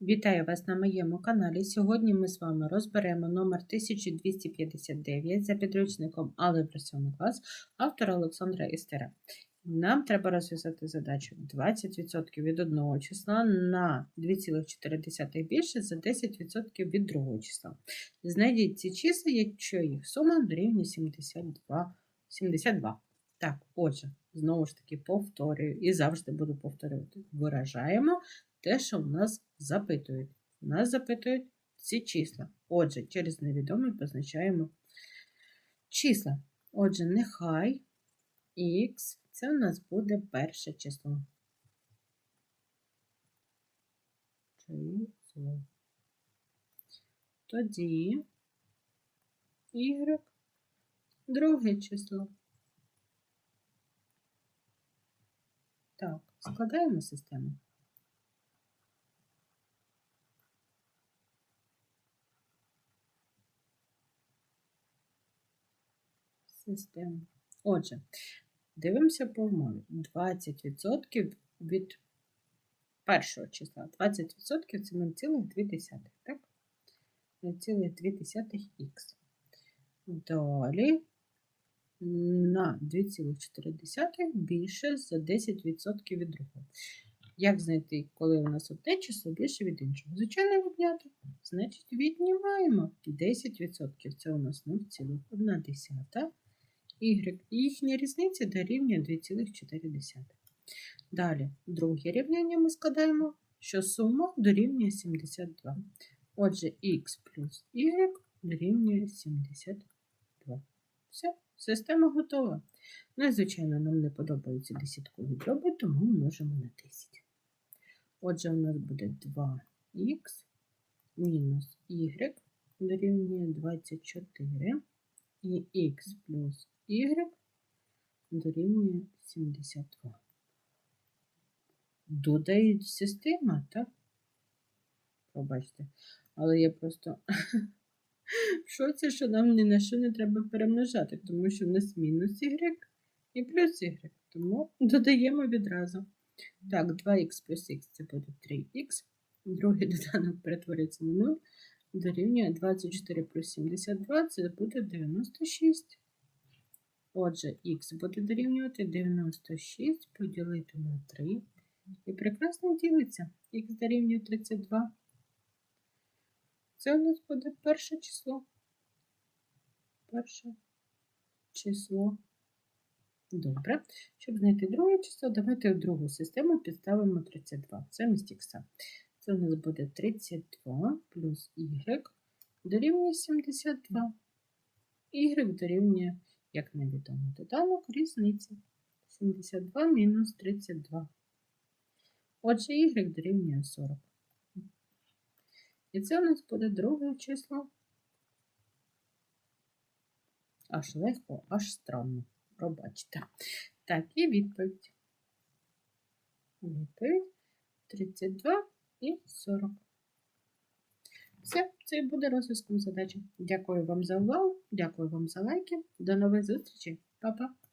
Вітаю вас на моєму каналі. Сьогодні ми з вами розберемо номер 1259 за підручником Алgebra 7 клас автора Олександра Істера. Нам треба розв'язати задачу 20% від одного числа на 2,4 більше за 10% від другого числа. Знайдіть ці числа, якщо їх сума дорівнює 72. 72. Так, отже, знову ж таки повторюю і завжди буду повторювати. Виражаємо те, що в нас запитують. У нас запитують ці числа. Отже, через невідомий позначаємо числа. Отже, нехай х це у нас буде перше число. Число. Тоді y друге число. Так, складаємо систему. Систему. Отже, дивимося по умові. 20% від першого числа. 20% це 0,2, так? 0,2х. Далі на 2,4 більше за 10% від другого. Як знайти, коли у нас одне число більше від іншого? Звичайно, відняти. Значить, віднімаємо 10%. Це у нас 0,1. Y. Їхня різниця дорівнює 2,4. Далі, друге рівняння ми складаємо, що сума дорівнює 72. Отже, х плюс y дорівнює 72. Все, система готова. Ну звичайно, нам не подобаються десяткові дроби, тому множимо на 10. Отже, у нас буде 2х мінус y дорівнює 24 і х плюс y дорівнює 72. Додають система, так? Пробачте. Але я просто в шоці, що нам ні на що не треба перемножати, тому що в нас мінус y і плюс y. Тому додаємо відразу. Так, 2х плюс х це буде 3х. Другий доданок перетвориться на 0. Дорівнює 24 плюс 72, це буде 96. Отже, х буде дорівнювати 96 поділити на 3. І прекрасно ділиться. Х дорівнює 32. Це у нас буде перше число. Перше число. Добре. Щоб знайти друге число, давайте в другу систему підставимо 32. Це міст х. Це у нас буде 32 плюс y дорівнює 72. Y дорівнює, як невідомо, доданок різниці. 72 мінус 32. Отже, y дорівнює 40. І це у нас буде друге число. Аж легко, аж странно. Пробачте. Так, і відповідь. Відповідь 32 і 40. Все, це і буде розв'язком задачі. Дякую вам за увагу, дякую вам за лайки. До нових зустрічей. Па-па!